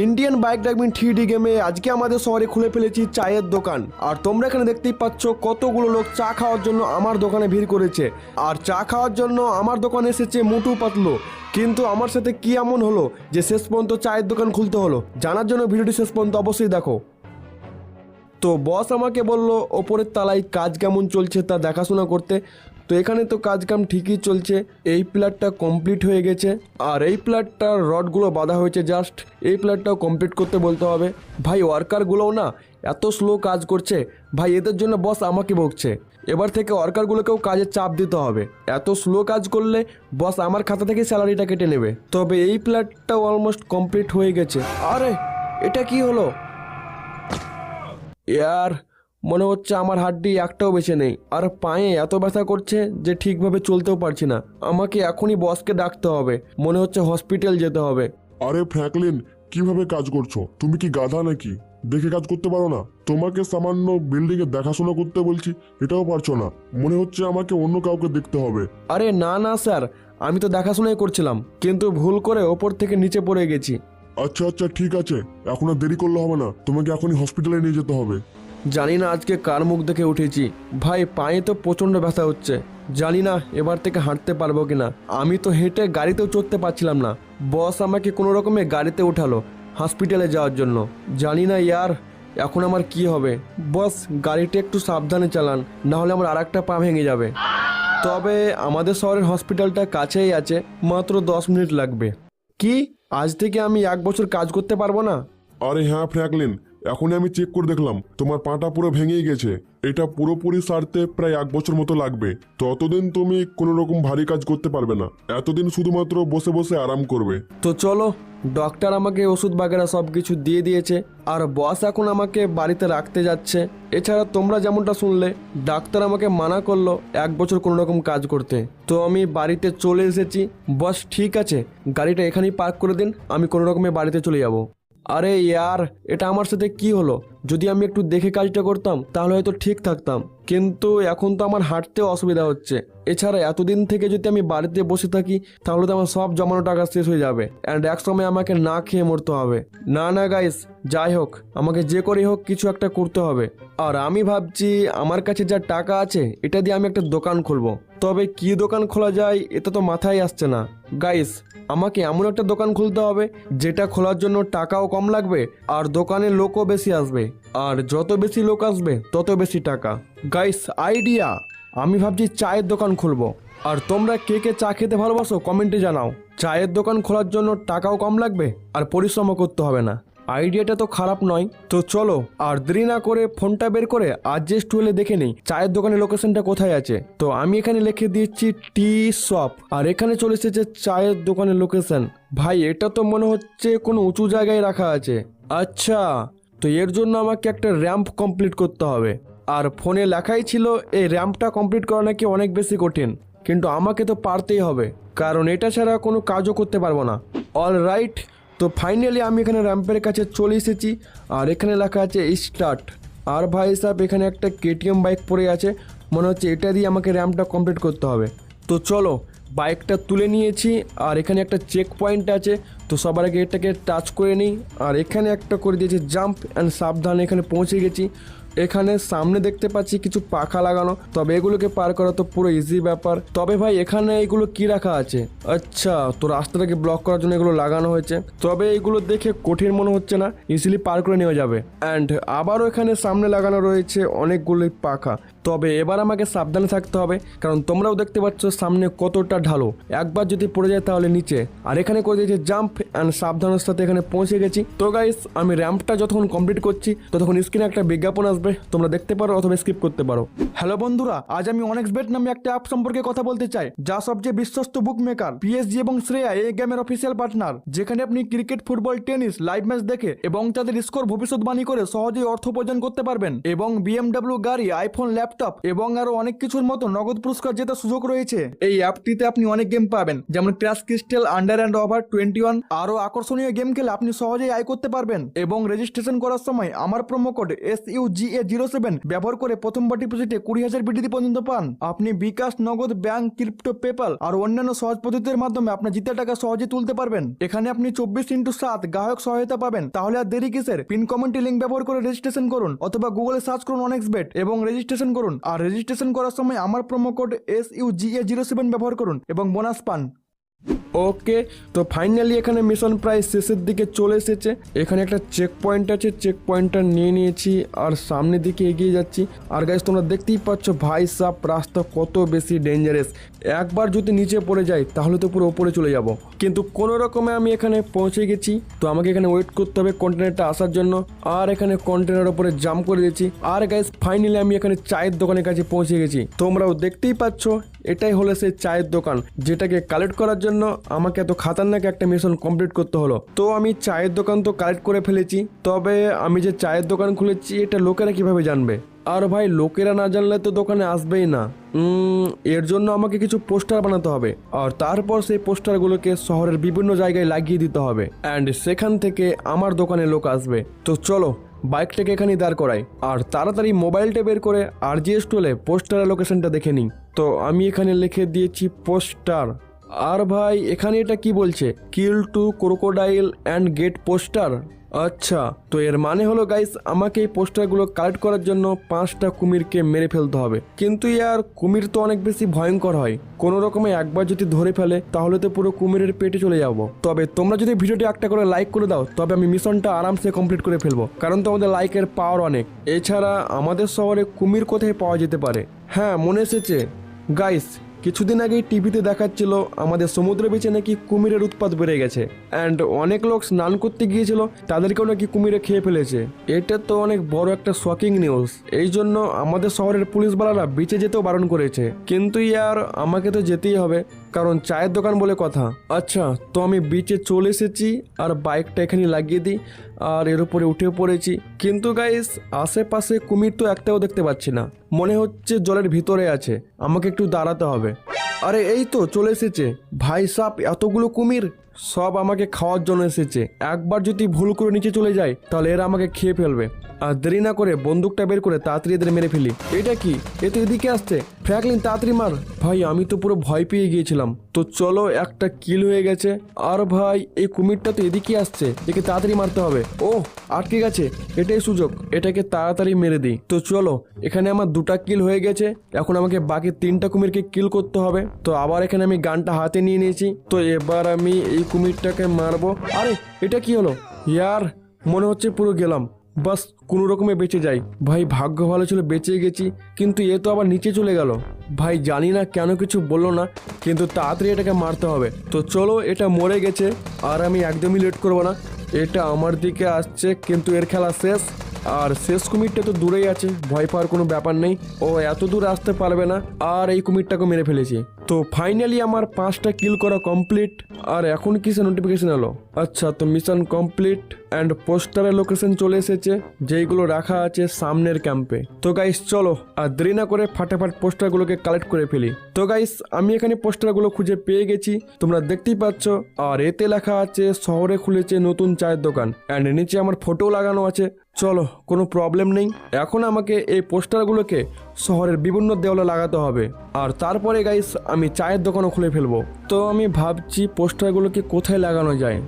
Indian bike driving three D গেমে আজকে আমাদের শহরে খুলে ফেলেছি চায়ের দোকান। আর তোমরা এখানে দেখতেই পাচ্ছ কতগুলো লোক চা খাওয়ার জন্য আমার দোকানে ভিড় করেছে। আর চা খাওয়ার জন্য আমার দোকানে এসেছে মুটু পাতলু। কিন্তু আমার সাথে কি এমন হলো যে শেষ পর্যন্ত চায়ের দোকান খুলতে হলো? জানার জন্য ভিডিওটি শেষ পর্যন্ত অবশ্যই দেখো। তো বস আমাকে বলল, ওপরের তালায় কাজ কেমন চলছে তা দেখাশোনা করতে। তো এখানে তো কাজ কাম ঠিকই চলছে। এই প্লাটটা কমপ্লিট হয়ে গেছে। আর এই প্লাটটার রডগুলো বাঁধা হয়েছে জাস্ট এই প্লাটটাও কমপ্লিট করতে বলতে হবে। ভাই ওয়ার্কারগুলোও না এত স্লো কাজ করছে। ভাই, এদের জন্য বস আমাকে বকছে। এবার থেকে ওয়ার্কারগুলোকেও কাজের চাপ দিতে হবে। এত স্লো কাজ করলে বস আমার খাতা থেকে স্যালারিটা কেটে নেবে। তবে এই প্লাটটাও অলমোস্ট কমপ্লিট হয়ে গেছে। আরে, এটা কি হলো? ইয়ার মনে হচ্ছে আমার হাড্ডি একটাও বেঁচে নেই আর পায়ে এত ব্যথা করছে যে ঠিকভাবে চলতেও পারছি না। আমাকে এখনই বসকে ডাকতে হবে মনে হচ্ছে হসপিটাল যেতে হবে। আরে ফ্র্যাঙ্কলিন কীভাবে কাজ করছ? তুমি কি গাধা নাকি? দেখে কাজ করতে পারো না। তোমাকে সামান্য বিল্ডিং এর দেখাশোনা করতে বলছি এটাও পারছ না। মনে হচ্ছে আমাকে অন্য কাউকে দেখতে হবে। আরে না না স্যার আমি তো দেখাশোনাই করছিলাম কিন্তু ভুল করে ওপর থেকে নিচে পড়ে গেছি। আচ্ছা আচ্ছা ঠিক আছে। এখন আর দেরি করলে হবে না। তোমাকে এখনই হসপিটালে নিয়ে যেতে হবে। জানি না আজকে কার মুখ দেখে উঠেছি। ভাই, পায়ে তো প্রচণ্ড ব্যথা হচ্ছে। জানি না এবার থেকে হাঁটতে পারব কিনা। আমি তো হেঁটে গাড়িতেও চড়তে পারছিলাম না। বস আমাকে কোনো রকমে গাড়িতে উঠালো হসপিটালে যাওয়ার জন্য। জানি না ইয়ার, এখন আমার কি হবে। বস, গাড়িটা একটু সাবধানে চালান না হলে আমার আর একটা পা ভেঙে যাবে। তবে আমাদের শহরের হসপিটালটা কাছেই আছে, মাত্র দশ মিনিট লাগবে। কি? আজ থেকে আমি এক বছর কাজ করতে পারব না? আরে হ্যাঁ ফ্র্যাঙ্কলিন। এখনই আমি চেক করে দেখলাম, তোমার পাটা পুরো ভেঙেই গেছে। এটা পুরোপুরি সারতে প্রায় এক বছর মতো লাগবে। ততদিন তুমি কোনো রকম ভারী কাজ করতে পারবে না। এতদিন শুধুমাত্র বসে বসে আরাম করবে। তো চলো ডক্টর আমাকে ওষুধ বাগেরা সব কিছু দিয়ে দিয়েছে, আর বস এখন আমাকে বাড়িতে রাখতে যাচ্ছে। এছাড়া তোমরা যেমনটা শুনলে ডাক্তার আমাকে মানা করল এক বছর কোনো রকম কাজ করতে। তো আমি বাড়িতে চলে এসেছি। বস ঠিক আছে, গাড়িটা এখানেই পার্ক করে দিন, আমি কোনো রকমে বাড়িতে চলে যাব। আরে ইয়ার এটা আমার সাথে কি হলো? যদি আমি একটু দেখে কাজটা করতাম, তাহলে হয়তো ঠিক থাকতাম। কিন্তু এখন তো আমার হাঁটতেও অসুবিধা হচ্ছে। এছাড়া এতদিন থেকে যদি আমি বাড়িতে বসে থাকি, তাহলে তো আমার সব জমানো টাকা শেষ হয়ে যাবে। অ্যান্ড এক সময় আমাকে না খেয়ে মরতে হবে। না না গাইস যাই হোক, আমাকে যে করেই হোক কিছু একটা করতে হবে। আর আমি ভাবছি, আমার কাছে যা টাকা আছে, এটা দিয়ে আমি একটা দোকান খুলবো। তবে কি দোকান খোলা যায়, এটা তো মাথায় আসছে না। গাইস আমাকে এমন একটা দোকান খুলতে হবে, যেটা খোলার জন্য টাকাও কম লাগবে, আর দোকানে লোকও বেশি আসবে। আর যত বেশি লোক আসবে, তত বেশি টাকা। গাইস আইডিয়া আমি ভাবছি চায়ের দোকান খুলবো। আর তোমরা কে কে চা খেতে ভালোবাসো কমেন্টে জানাও। চায়ের দোকান খোলার জন্য টাকাও কম লাগবে, আর পরিশ্রমও করতে হবে না। আইডিয়াটা তো খারাপ নয়। তো চলো, আর দেরি না করে ফোনটা বের করে আডজাস্ট হলে দেখে নেই, চায়ের দোকানের লোকেশনটা কোথায় আছে। তো আমি এখানে লিখে দিচ্ছি টি শপ আর এখানে চলে এসেছে চায়ের দোকানের লোকেশন ভাই, এটা তো মনে হচ্ছে কোনো উঁচু জায়গায় রাখা আছে। আচ্ছা তো এর জন্য আমাকে একটা র্যাম্প কমপ্লিট করতে হবে। আর ফোনে লেখাই ছিল, এই র্যাম্পটা কমপ্লিট করা নাকি অনেক বেশি কঠিন। কিন্তু আমাকে তো পারতেই হবে। কারণ এটা ছাড়া কোনো কাজও করতে পারব না। অল রাইট তো ফাইনালি আমি এখানে র্যাম্পের কাছে চলে এসেছি। আর এখানে লেখা আছে স্টার্ট আর ভাই সাহেব, এখানে একটা কেটিএম বাইক পড়ে আছে। মনে হচ্ছে এটা দিয়ে আমাকে র্যাম্পটা কমপ্লিট করতে হবে। তো চলো বাইকটা তুলে নিয়েছি, আর এখানে একটা চেক পয়েন্ট আছে, তো সবার আগে এটাকে টাচ করে নিই, আর এখানে একটা করে দিয়েছি জাম্প অ্যান্ড সাবধান এখানে পৌঁছে গেছি। এখানে সামনে দেখতে পাচ্ছি কিছু পাখা লাগানো, তবে এগুলোকে পার করা তো পুরো ইজি ব্যাপার। তবে ভাই, এখানে এগুলো কি রাখা আছে? আচ্ছা তো রাস্তাটাকে ব্লক করার জন্য এগুলো লাগানো হয়েছে। তবে এগুলো দেখে কঠিন মনে হচ্ছে না ইজিলি পার করে নেওয়া যাবে। অ্যান্ড আবারও এখানে সামনে লাগানো রয়েছে অনেকগুলি পাখা। তবে এবার আমাকে সাবধানে থাকতে হবে, কারণ তোমরাও দেখতে পাচ্ছ সামনে কতটা ঢালো। একবার যদি পড়ে যায় তাহলে নিচে। আর এখানে করে দিয়েছে জাম্প অ্যান্ড সাবধানের সাথে এখানে পৌঁছে গেছি। তো গাইস আমি র্যাম্পটা যতক্ষণ কমপ্লিট করছি, ততক্ষণ স্ক্রিনে একটা বিজ্ঞাপন আসবে। তোমরা দেখতে পারো অথবা স্কিপ করতে পারো। হ্যালো বন্ধুরা, আজ আমি অনেক্স বেট নামে একটা অ্যাপ সম্পর্কে কথা বলতে চাই, যা সবচেয়ে বিশ্বস্ত বুক মেকার পিএসজি এবং শ্রেয়া এই গেমের অফিসিয়াল পার্টনার যেখানে আপনি cricket football tennis live match দেখে এবং তাদের স্কোর ভবিষ্যৎবাণী করে সহজেই অর্থ উপার্জন করতে পারবেন, এবং বিএমডব্লিউ গাড়ি আইফোন ল্যাপটপ এবং আরও অনেক কিছুর মতো নগদ পুরস্কার জেতার সুযোগ রয়েছে। এই অ্যাপটিতে আপনি অনেক গেম পাবেন, যেমন crash crystal under and over twenty one আরও আকর্ষণীয় গেম খেলে আপনি সহজেই আয় করতে পারবেন, এবং রেজিস্ট্রেশন করার সময় আমার promo code S U G A zero seven ব্যবহার করে প্রথমবার ডিপোজিটে কুড়ি হাজার বিডিটি পর্যন্ত পান। আপনি বিকাশ, নগদ, ব্যাংক, ক্রিপ্টো পেপাল আর অন্যান্য সহজ পদ্ধতির মাধ্যমে আপনার জিতে টাকা সহজে তুলতে পারবেন। এখানে আপনি চব্বিশ ইন্টু সাত গ্রাহক সহায়তা পাবেন। তাহলে আর দেরি কিসের? পিন কমেন্টে লিঙ্ক ব্যবহার করে রেজিস্ট্রেশন করুন অথবা গুগলে সার্চ করুন অনেক বেট এবং রেজিস্ট্রেশন করুন। আর রেজিস্ট্রেশন করার সময় আমার promo code S U G A zero seven ব্যবহার করুন এবং বোনাস পান। ওকে, তো ফাইনালি এখানে মিশন প্রায় শেষের দিকে চলে এসেছে। এখানে একটা চেক পয়েন্ট আছে চেক পয়েন্টটা নিয়ে নিয়েছি আর সামনের দিকে এগিয়ে যাচ্ছি। আর গাইজ তোমরা দেখতেই পাচ্ছ ভাই সাপ রাস্তা কত বেশি ডেঞ্জারাস একবার যদি নিচে পড়ে যাই, তাহলে তো পুরো ওপরে চলে যাব। কিন্তু কোনো রকমে আমি এখানে পৌঁছে গেছি, তো আমাকে এখানে ওয়েট করতে হবে কন্টেনারটা আসার জন্য। আর এখানে কন্টেনার ওপরে জাম করে দিয়েছি। আর গাইজ ফাইনালি আমি এখানে চায়ের দোকানের কাছে পৌঁছে গেছি। তোমরাও দেখতেই পাচ্ছ এটাই হলো সেই চায়ের দোকান, যেটাকে কালেক্ট করার জন্য আমাকে এত খাতারনাক একটা মিশন কমপ্লিট করতে হলো। তো আমি চায়ের দোকান তো কালেক্ট করে ফেলেছি, তবে আমি যে চায়ের দোকান খুলেছি, এটা লোকেরা কীভাবে জানবে? আর ভাই, লোকেরা না জানলে তো দোকানে আসবেই না। এর জন্য আমাকে কিছু পোস্টার বানাতে হবে, আর তারপর সেই পোস্টারগুলোকে শহরের বিভিন্ন জায়গায় লাগিয়ে দিতে হবে। অ্যান্ড সেখান থেকে আমার দোকানে লোক আসবে। তো চলো বাইকটাকে এখানে দাঁড় করাই। আর তাড়াতাড়ি মোবাইলটা বের করে আর জি এস টুলে পোস্টারের লোকেশনটা দেখে নিই। তো আমি এখানে লিখে দিয়েছি পোস্টার। আর ভাই, এখানে এটা কি বলছে? Kill two crocodile and get poster আচ্ছা তো এর মানে হলো গাইস আমাকে এই পোস্টারগুলো কালেক্ট করার জন্য পাঁচটা কুমিরকে মেরে ফেলতে হবে। কিন্তু ইয়ার, কুমির তো অনেক বেশি ভয়ঙ্কর হয়। কোনো রকমে একবার যদি ধরে ফেলে, তাহলে তো পুরো কুমিরের পেটে চলে যাব। তবে তোমরা যদি ভিডিওটি একটা করে লাইক করে দাও, তবে আমি মিশনটা আরামসে কমপ্লিট করে ফেলব, কারণ তোমাদের লাইকের পাওয়ার অনেক। এছাড়া আমাদের শহরে কুমির কোথায় পাওয়া যেতে পারে? হ্যাঁ মনে এসেছে। গাইস কিছুদিন আগেই টিভিতে দেখাচ্ছিল আমাদের সমুদ্র বেঁচে নাকি কুমিরের উৎপাত বেড়ে গেছে। অ্যান্ড অনেক লোক স্নান করতে গিয়েছিল, তাদেরকেও নাকি কুমিরে খেয়ে ফেলেছে। এটা তো অনেক বড় একটা শকিং নিউজ এই জন্য আমাদের শহরের পুলিশওয়ালারা বেঁচে যেতেও বারণ করেছে। কিন্তু ইয়ার আমাকে তো যেতেই হবে। কারণ চায়ের দোকান বলে কথা। আচ্ছা তো আমি বিচে চলে এসেছি আর বাইকটা এখানে লাগিয়ে দিই আর এর উপরে উঠে পড়েছি। কিন্তু গাইস আশেপাশে কুমির তো একটাও দেখতে পাচ্ছি না। মনে হচ্ছে জলের ভিতরে আছে। আমাকে একটু দাঁড়াতে হবে। আরে, এই তো চলে এসেছে। ভাই সাপ এতগুলো কুমির? সব আমাকে খাওয়ার জন্য এসেছে। একবার যদি ভুল করে নিচে চলে যায়, তাহলে এরা আমাকে খেয়ে ফেলবে। আর দেরি না করে বন্দুকটা বের করে তাড়াতাড়ি এদের মেরে ফেলি। এটা কি? এ তো এদিকে আসছে। ফ্র্যাঙ্কলিন, তাড়াতাড়ি মার। ভাই, আমি তো পুরো ভয় পেয়ে গিয়েছিলাম। তো চলো, একটা কিল হয়ে গেছে। আর ভাই, এই কুমিরটা তো এদিকে আসছে। একে তাড়াতাড়ি মারতে হবে। ও আটকে গেছে। এটাই সুযোগ। এটাকে তাড়াতাড়ি মেরে দিই। তো চলো, এখানে আমার দুটা কিল হয়ে গেছে। এখন আমাকে বাকি তিনটা কুমিরকে কিল করতে হবে। তো আবার এখানে আমি গানটা হাতে নিয়ে নিয়েছি। তো এবার আমি এই কুমিরটাকে মারবো। আরে, এটা কি হলো? ইয়ার, মনে হচ্ছে পুরো গেলাম। বাস কোনো রকমে বেঁচে যাই ভাই, ভাগ্য ভালো ছিল, বেঁচে গেছি, কিন্তু এ তো আবার নিচে চলে গেল। ভাই, জানি না কেন কিছু বলল না, কিন্তু তাড়াতাড়ি এটাকে মারতে হবে। তো চলো, এটা মরে গেছে, আর আমি একদমই লেট করব না। এটা আমার দিকে আসছে, কিন্তু এর খেলা শেষ। আর শেষ কুমিরটা তো দূরেই আছে, ভয় পাওয়ার কোনো ব্যাপার নেই। ও এত দূর আসতে পারবে না, আর এই কুমিরটাকে মেরে ফেলেছি। তো ফাইনালি আমার পাঁচটা কিল করা কমপ্লিট আর এখন কিসে নোটিফিকেশন এলো? আচ্ছা তো মিশন কমপ্লিট অ্যান্ড পোস্টারের লোকেশন চলে এসেছে, যেইগুলো রাখা আছে সামনের ক্যাম্পে তো গাইস চলো, আর দেরি না করে ফাটাফাট পোস্টারগুলোকে কালেক্ট করে ফেলি। তো গাইস আমি এখানে পোস্টারগুলো খুঁজে পেয়ে গেছি, তোমরা দেখতেই পাচ্ছ, আর এতে লেখা আছে, শহরে খুলেছে নতুন চায়ের দোকান অ্যান্ড নিচে আমার ফটো লাগানো আছে চলো, কোনো প্রবলেম নেই। এখন আমাকে এই পোস্টারগুলোকে শহরের বিভিন্ন দেওয়ালে লাগাতে হবে। আর তারপরে গাইস আমি চায়ের দোকানও খুলে ফেলব। তো আমি ভাবছি পোস্টারগুলোকে কোথায় লাগানো যায়?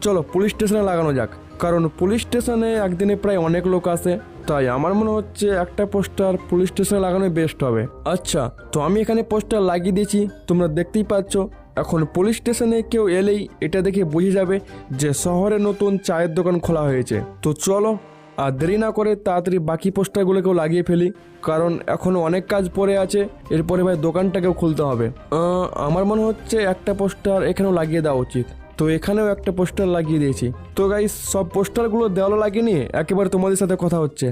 চলো পুলিশ স্টেশনে লাগানো যাক। কারণ পুলিশ স্টেশনে একদিনে প্রায় অনেক লোক আসে, তাই আমার মনে হচ্ছে একটা পোস্টার পুলিশ স্টেশনে লাগানোই বেস্ট হবে। আচ্ছা তো আমি এখানে পোস্টার লাগিয়ে দিয়েছি, তোমরা দেখতেই পাচ্ছ। এখন পুলিশ স্টেশনে কেউ এলেই এটা দেখে বুঝে যাবে যে শহরে নতুন চায়ের দোকান খোলা হয়েছে। তো চলো, আর দেরি না করে তাড়াতাড়ি বাকি পোস্টারগুলোকেও লাগিয়ে ফেলি, কারণ এখনও অনেক কাজ পড়ে আছে, এরপরে ভাই দোকানটাকেও খুলতে হবে। আমার মনে হচ্ছে একটা পোস্টার এখানেও লাগিয়ে দেওয়া উচিত। তো এখানেও একটা পোস্টার লাগিয়ে দিয়েছি। তো গাইস সব পোস্টারগুলো দেওয়ালে লাগিয়ে নিয়ে একেবারে তোমাদের সাথে কথা হচ্ছে.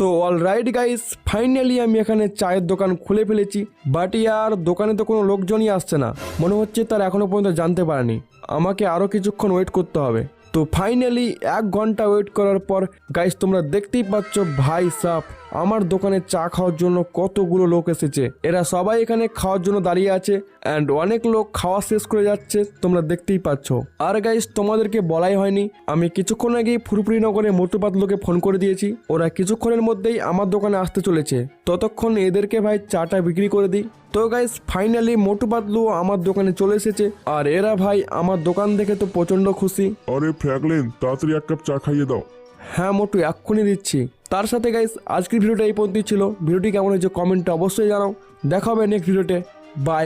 তো অল রাইট গাইস ফাইনালি আমি এখানে চায়ের দোকান খুলে ফেলেছি বাট ইয়ার দোকানে তো কোনো লোকজনই আসছে না। মনে হচ্ছে তার এখনও পর্যন্ত জানতে পারেনি। আমাকে আরও কিছুক্ষণ ওয়েট করতে হবে। তো ফাইনালি এক ঘণ্টা ওয়েট করার পর গাইস তোমরা দেখতেই পাচ্ছ ভাই সাপ আমার দোকানে চা খাওয়ার জন্য কতগুলো লোক এসেছে। এরা সবাই এখানে খাওয়ার জন্য দাঁড়িয়ে আছে অ্যান্ড অনেক লোক খাওয়া শেষ করে যাচ্ছে তোমরা দেখতেই পাচ্ছ। আর গাইস তোমাদেরকে বলাই হয়নি আমি কিছুক্ষণ আগেই ফুরফুরি নগরে মোটু পাতলুকে ফোন করে দিয়েছি। ওরা কিছুক্ষণের মধ্যেই আমার দোকানে আসতে চলেছে। ততক্ষণ এদেরকে ভাই চাটা বিক্রি করে দিই। তো গাইস ফাইনালি মোটু পাতলু আমার দোকানে চলে এসেছে আর এরা ভাই আমার দোকান দেখে তো প্রচণ্ড খুশি। আরে ফ্র্যাঙ্কলিন তাড়াতাড়ি এক কাপ চা খাইয়ে দাও। হ্যাঁ মোটু এক্ষুনি দিচ্ছি। তার সাথে গাইস আজকের ভিডিওটা এই পর্যন্তই ছিল। ভিডিওটি কেমন হয়েছে কমেন্টে অবশ্যই জানাও। দেখা হবে নেক্সট ভিডিওতে। বাই